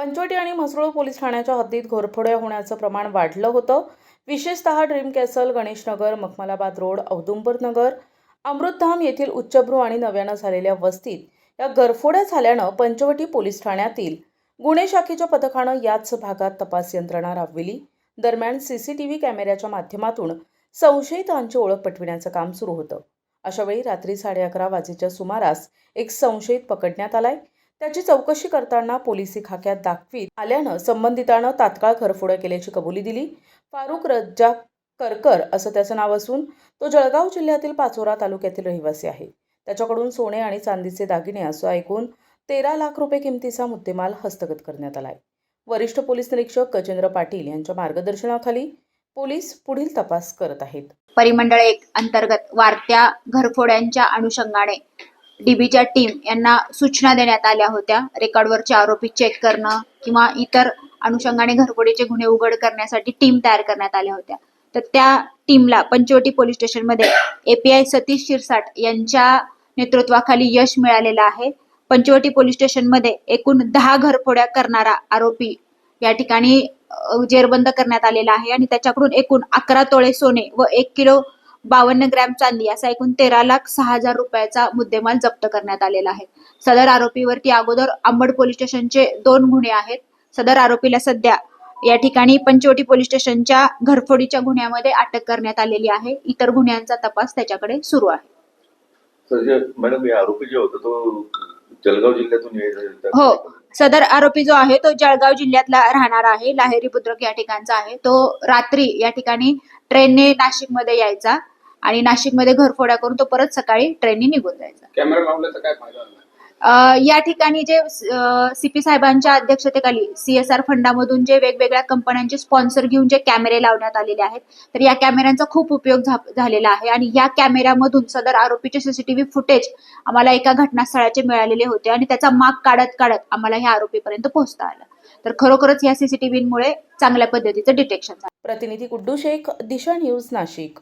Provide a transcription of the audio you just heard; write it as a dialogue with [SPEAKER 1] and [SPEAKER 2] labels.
[SPEAKER 1] पंचवटी आणि म्हसरूळ पोलीस ठाण्याच्या हद्दीत घोरफोड्या होण्याचं प्रमाण वाढलं होतं. विशेषतः dream castle Ganeshnagar Makhmalabad road Audumbarnagar Amritdham येथील उच्चभ्रू आणि नव्यानं झालेल्या वस्तीत या घरफोड्या झाल्यानं पंचवटी पोलीस ठाण्यातील गुन्हे शाखेच्या पथकानं याच भागात तपास यंत्रणा राबविली. दरम्यान सीसीटीव्ही कॅमेऱ्याच्या माध्यमातून संशयितांची ओळख पटविण्याचं काम सुरू होतं. अशावेळी रात्री साडे अकरा वाजेच्या सुमारास एक संशयित पकडण्यात आलाय. त्याची चौकशी करताना पोलिसी खाक्यात दाखवीत आल्यानं संबंधितानं तात्काळ घरफोड्या केल्याची कबुली दिली. फारुख रज्जा करकर असं त्याचं नाव असून तो जळगाव जिल्ह्यातील पाचोरा तालुक्यातील रहिवासी आहे. त्याच्याकडून सोने आणि चांदीचे दागिने असं ऐकून तेरा लाख रुपये किमतीचा मुद्देमाल हस्तगत करण्यात आलाय. वरिष्ठ पोलीस निरीक्षक गजेंद्र पाटील यांच्या मार्गदर्शनाखाली पोलीस पुढील तपास करत आहेत.
[SPEAKER 2] परिमंडळ एक अंतर्गत वाढत्या घरफोड्यांच्या अनुषंगाने डीबीच्या टीम यांना सूचना देण्यात आल्या होत्या. रेकॉर्डवरचे आरोपी चेक करणं किंवा इतर अनुषंगाने घरफोडीचे गुन्हे उघड करण्यासाठी टीम तयार करण्यात आल्या होत्या. तर त्या टीमला पंचवटी पोलीस स्टेशनमध्ये A P I Satish Shirsat यांच्या नेतृत्वाखाली यश मिळालेलं आहे. पंचवटी पोलीस स्टेशनमध्ये एकूण दहा घरफोड्या करणारा आरोपी या ठिकाणी जेरबंद करण्यात आलेला आहे आणि त्याच्याकडून एकूण अकरा तोळे सोने व एक किलो बावन्न ग्रॅम चांदी असा एकूण तेरा लाख सहा हजार रुपयाचा मुद्देमाल जप्त करण्यात आलेला आहे. सदर आरोपीवरती अगोदर अंबड पोलीस स्टेशनचे दोन गुन्हे आहेत. सदर आरोपीला सध्या या ठिकाणी पंचवटी पोलीस स्टेशनच्या घरफोडीच्या गुन्ह्यामध्ये अटक करण्यात आलेली आहे. इतर गुन्ह्यांचा तपास त्याच्याकडे सुरू आहे.
[SPEAKER 3] तर जे मॅडम हे आरोपी जे होता तो जळगाव जिल्ह्यातून यायचा
[SPEAKER 2] हो. सदर आरोपी जो आहे तो जळगाव जिल्ह्यातला राहणार आहे. लाहेरी बुद्रुक या ठिकाणचा आहे. तो रात्री या ठिकाणी ट्रेनने नाशिकमध्ये यायचा. आणि नाशिकमध्ये घरफोड्या करून तो परत सकाळी ट्रेनने निघून जायचा.
[SPEAKER 4] कॅमेरा लावल्याचा काय फायदा झाला?
[SPEAKER 2] अ, या ठिकाणी जे सीपी साहेबांच्या अध्यक्षतेखाली सीएसआर फंडामधून जे वेगवेगळ्या कंपन्यांचे स्पॉन्सर घेऊन जे कॅमेरे लावण्यात आलेले आहेत तर या कॅमेऱ्यांचा खूप उपयोग झा- झालेला आहे आणि या कॅमेऱ्यामधून सदर आरोपीचे सीसीटीव्ही फुटेज आम्हाला एका घटनास्थळाचे मिळालेले होते आणि त्याचा माग काढत काढत आम्हाला ह्या आरोपीपर्यंत पोहोचता आलं. तर खरोखरच या सीसीटीव्हीमुळे चांगल्या पद्धतीचं डिटेक्शन झालं.
[SPEAKER 1] प्रतिनिधी गुड्डू शेख दिशा न्यूज नाशिक.